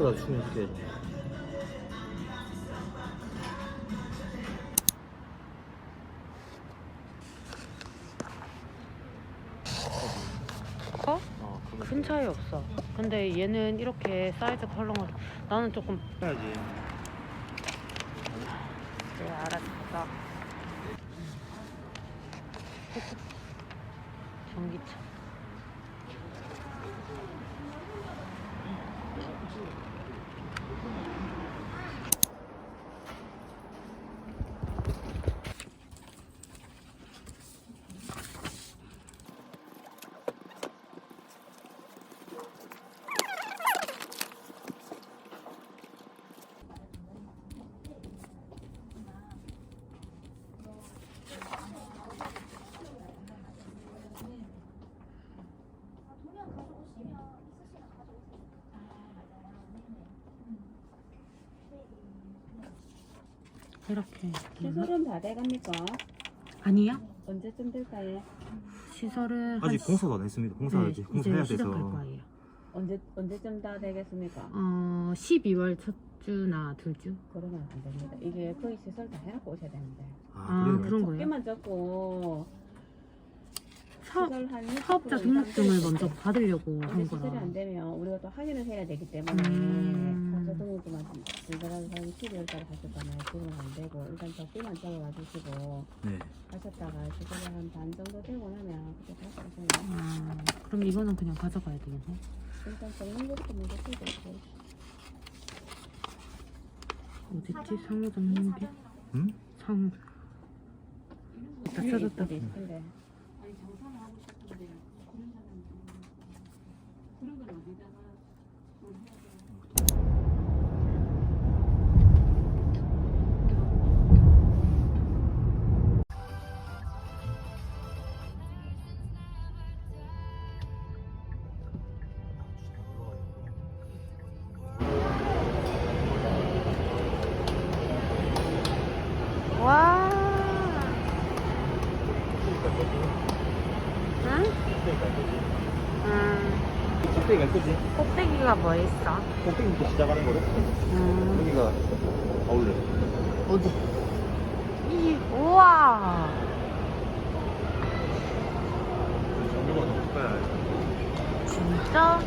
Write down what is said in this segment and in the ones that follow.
리프트라도 충전시켜야지. 어? 어, 그러면 큰 차이 없어. 근데 얘는 이렇게 사이즈 컬러가 나는 조금 해야지. 네 알았어. 전기차. 이렇게. 시설은 다 돼갑니까? 아니야? 언제쯤 될까요? 시설은 아직 한 공사도 안 했습니다. 공사 네, 공사해야 이제 시작할 돼서. 거예요. 언제 언제쯤 다 되겠습니까? 어, 12월 첫 주나 둘 주? 그러면 안 됩니다. 이게 거의 시설 다 해놓고 오셔야 되는데. 아, 그래요? 그런 거예요? 적게만 적고 사업, 시설 한60% 사업자 이상 등록증을 먼저 받으려고 근데 한 시설이 안 거라. 되면 우리가 또 확인을 해야 되기 때문에 음. 사업자 등록증만 들어가서 한 12월 달에 가셨다면 지금은 안 되고 일단 적게만 적어가 주시고 네. 가셨다가 시설이 한반 정도 되고 나면 그때 다시 오시면 아, 그럼 이거는 그냥 가져가야 되겠네. 일단 적는 것부터 먼저 해드릴게요. 어딨지? 상호 정리비? 응? 상호. 다 찾았다. 근데 꼭대기 갈 거지? 꼭대기가 뭐 있어? 꼭대기부터 시작하는 거래? 음, 여기가 아울렛. 어디? 이, 우와. 정보가 너무 커야 진짜?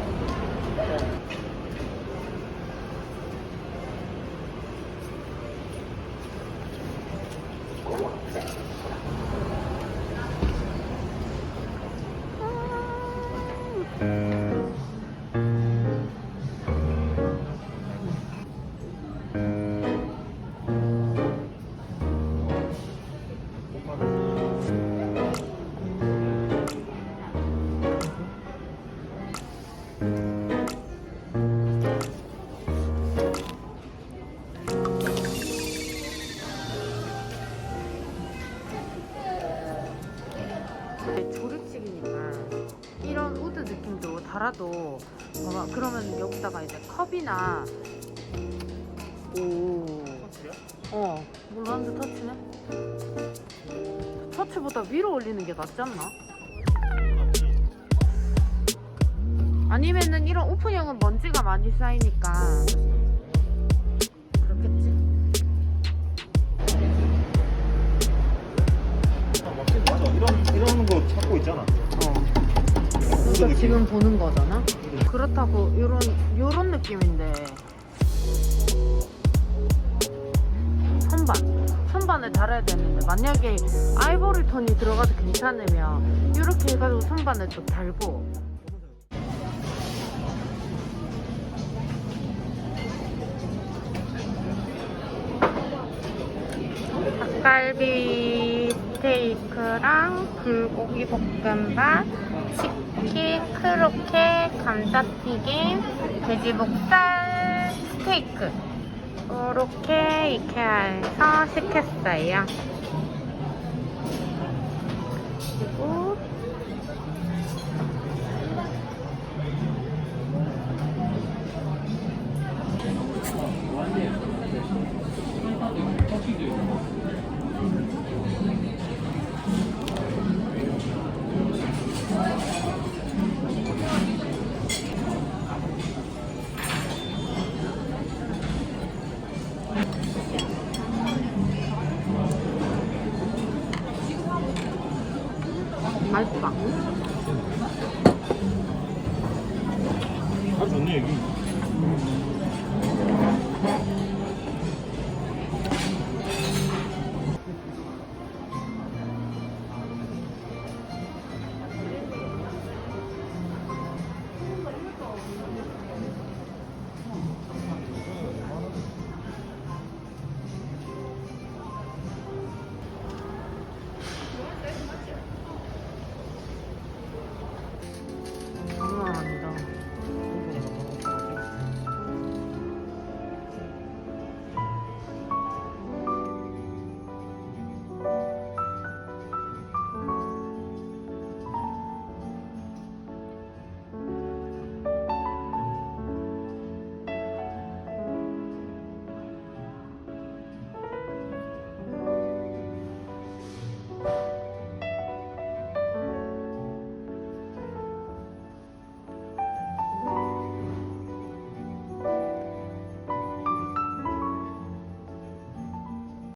달아도 봐봐 그러면 여기다가 이제 컵이나 오. 어 몰랐는데 터치네 터치보다 위로 올리는 게 낫지 않나? 아니면은 이런 오픈형은 먼지가 많이 쌓이니까 그렇겠지 맞아. 이런, 이런 거 찾고 있잖아. 어 그러니까 지금 보는 거잖아? 그렇다고 요런 요런 느낌인데. 선반. 선반을 달아야 되는데 만약에 아이보리 톤이 들어가도 괜찮으면 이렇게 해가지고 선반을 또 달고. 닭갈비 스테이크랑 불고기 볶음밥, 치킨, 크로케, 감자튀김, 돼지 목살 스테이크 이렇게 이케아에서 시켰어요. 그리고 맛있다. 아 좋네 여기.